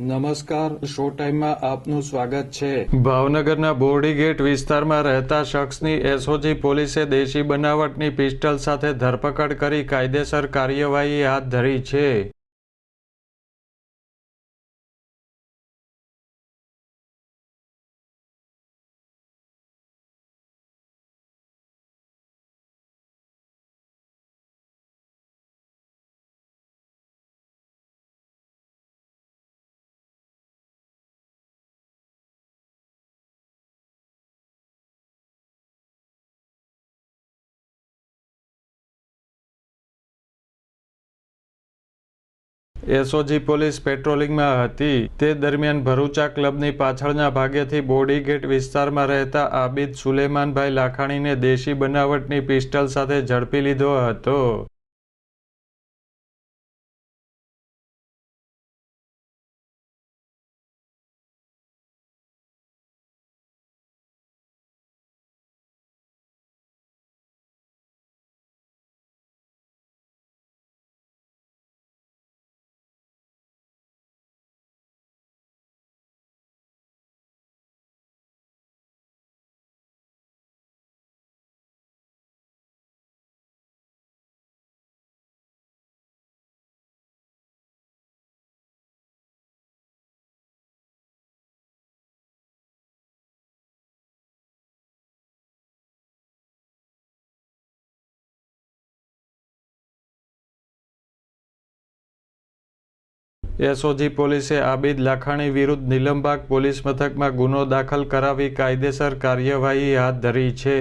નમસ્કાર, શો ટાઈમમાં આપનું સ્વાગત છે. ભાવનગરના બોરડી ગેટ વિસ્તારમાં રહેતા શખ્સની એસઓજી પોલીસે દેશી બનાવટની પિસ્ટલ સાથે ધરપકડ કરી કાયદેસર કાર્યવાહી હાથ ધરી છે. એસઓજી પોલીસ પેટ્રોલિંગમાં હતી. તે દરમિયાન ભરૂચા ક્લબની પાછળના ભાગેથી બોડી ગેટ વિસ્તારમાં રહેતા આબિદ સુલેમાનભાઈ લાખાણીને દેશી બનાવટની પિસ્ટલ સાથે ઝડપી લીધો હતો. એસઓજી પોલીસે આબિદ લાખાણી વિરુદ્ધ નિલમબાગ પોલીસ મથકમાં ગુનો દાખલ કરાવી કાયદેસર કાર્યવાહી હાથ ધરી છે.